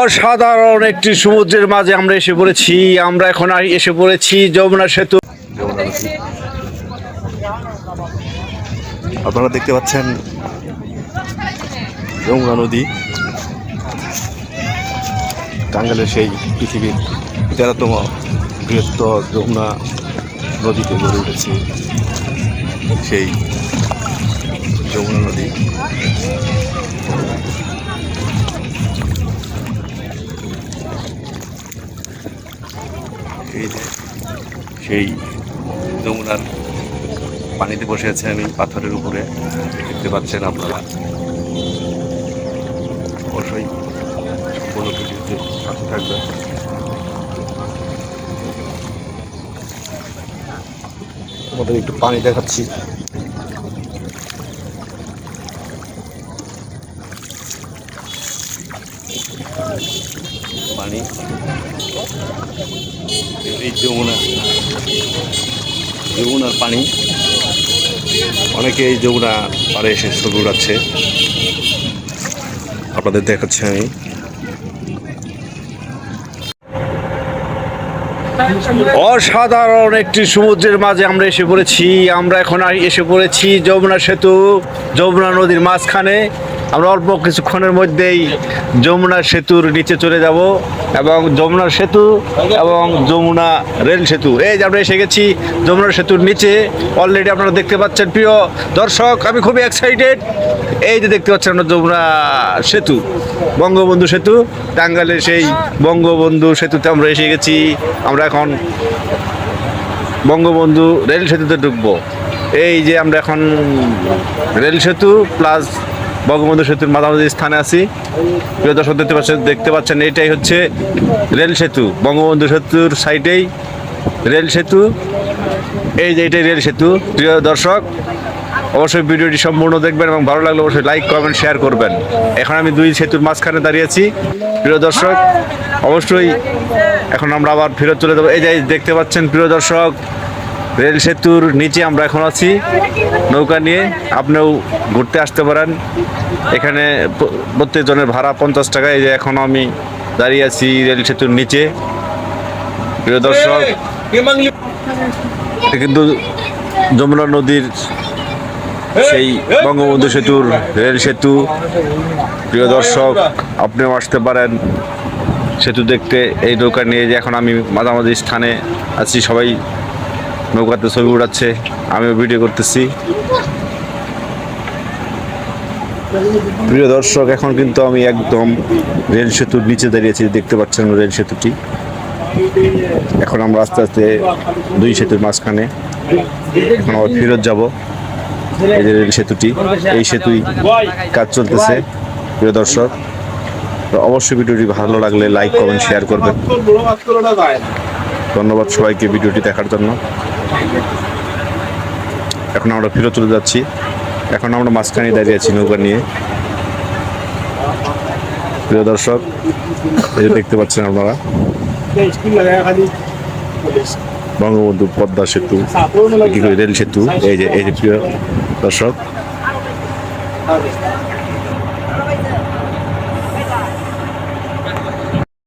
অসাধারণ একটি সমুদ্রের মাঝে আমরা এসে পড়েছি, আমরা এখন এসে পড়েছি যমুনা সেতু। আপনারা দেখতে পাচ্ছেন যমুনা নদী। টাঙ্গাইলের সেই পৃথিবীর তেরোতম বৃহত্তর যমুনা নদীতে গড়ে উঠেছে সেই যমুনা নদী। সেই যমুনার পানিতে বসে আছে আমি পাথরের উপরে। দেখতে পাচ্ছেন আপনারা। অবশ্যই সম্পূর্ণ ভিডিওতে সাথে থাকবেন। আমাদের একটু পানি দেখাচ্ছি। পানি। এই যমুনা, যমুনার পানি। অনেকে এই যমুনা পাড়ে এসে ছবি উড়াচ্ছে। আপনাদের দেখাচ্ছি আমি। অসাধারণ একটি সমুদ্রের মাঝে আমরা এসে পড়েছি। আমরা এখন এসে পড়েছি যমুনা সেতু, যমুনা নদীর মাঝখানে। আমরা অল্প কিছুক্ষণের মধ্যেই যমুনা সেতুর নিচে চলে যাব এবং যমুনা সেতু এবং যমুনা রেল সেতু। এই যে আমরা এসে গেছি যমুনা সেতুর নিচে। অলরেডি আপনারা দেখতে পাচ্ছেন, প্রিয় দর্শক, আমি খুবই এক্সাইটেড এই যে দেখতে পাচ্ছেন আমরা যমুনা সেতু, বঙ্গবন্ধু সেতু। টাঙ্গাইলের সেই বঙ্গবন্ধু সেতুতে আমরা এসে গেছি। আমরা এখন বঙ্গবন্ধু রেল সেতুতে ঢুকবো। এই যে আমরা এখন রেল সেতু প্লাস বঙ্গবন্ধু সেতুর মাঝামাঝি স্থানে আছি। প্রিয় দর্শক, দেখতে পাচ্ছেন দেখতে পাচ্ছেন, এটাই হচ্ছে রেল সেতু। বঙ্গবন্ধু সেতুর সাইডেই রেল সেতু। এই যে এটাই রেল সেতু। প্রিয় দর্শক, অবশ্যই ভিডিওটি সম্পূর্ণ দেখবেন এবং ভালো লাগলে অবশ্যই লাইক, কমেন্ট, শেয়ার করবেন। এখন আমি দুই সেতুর মাঝখানে দাঁড়িয়েছি প্রিয় দর্শক, অবশ্যই এখন আমরা আবার ফেরত চলে যাব। এই যে দেখতে পাচ্ছেন, প্রিয় দর্শক রেল সেতুর নিচে আমরা এখন আছি। নৌকা নিয়ে আপনিও ঘুরতে আসতে পারেন। এখানে প্রত্যেকজনের ভাড়া পঞ্চাশ টাকা। এই যে এখন আমি দাঁড়িয়ে আছি রেল সেতুর নিচে। প্রিয় দর্শক কিন্তু যমুনা নদীর সেই বঙ্গবন্ধু সেতুর রেল সেতু। প্রিয় দর্শক আপনিও আসতে পারেন সেতু দেখতে। এই নৌকা নিয়ে যে এখন আমি মাঝামাঝি স্থানে আছি সবাই। নৌকাতে ছবি উড়াচ্ছে, আমিও ভিডিও করতেছি। প্রিয় দর্শক, এখন কিন্তু আমি একদম রেল সেতুর নিচে দাঁড়িয়েছি, দেখতে পাচ্ছেন রেল সেতুটি। এখন আমরা আস্তে আস্তে দুই সেতুর মাঝখানে এখন আবার ফেরত যাব, এই যে রেল সেতুটি, এই সেতুই কাজ চলতেছে, প্রিয় দর্শক। তো অবশ্যই ভিডিওটি ভালো লাগলে লাইক কমেন্ট শেয়ার করবেন। ধন্যবাদ সবাইকে ভিডিওটি দেখার জন্য। এখন আমরা ফেরত চলে যাচ্ছি। এখন আমরা মাঝখানে দাঁড়িয়ে আছি নৌকা নিয়ে। প্রিয় দর্শক, এই দেখতে পাচ্ছেন আপনারা, বঙ্গবন্ধু পদ্মা সেতু রেল সেতু, এই যে এই যে প্রিয় দর্শক।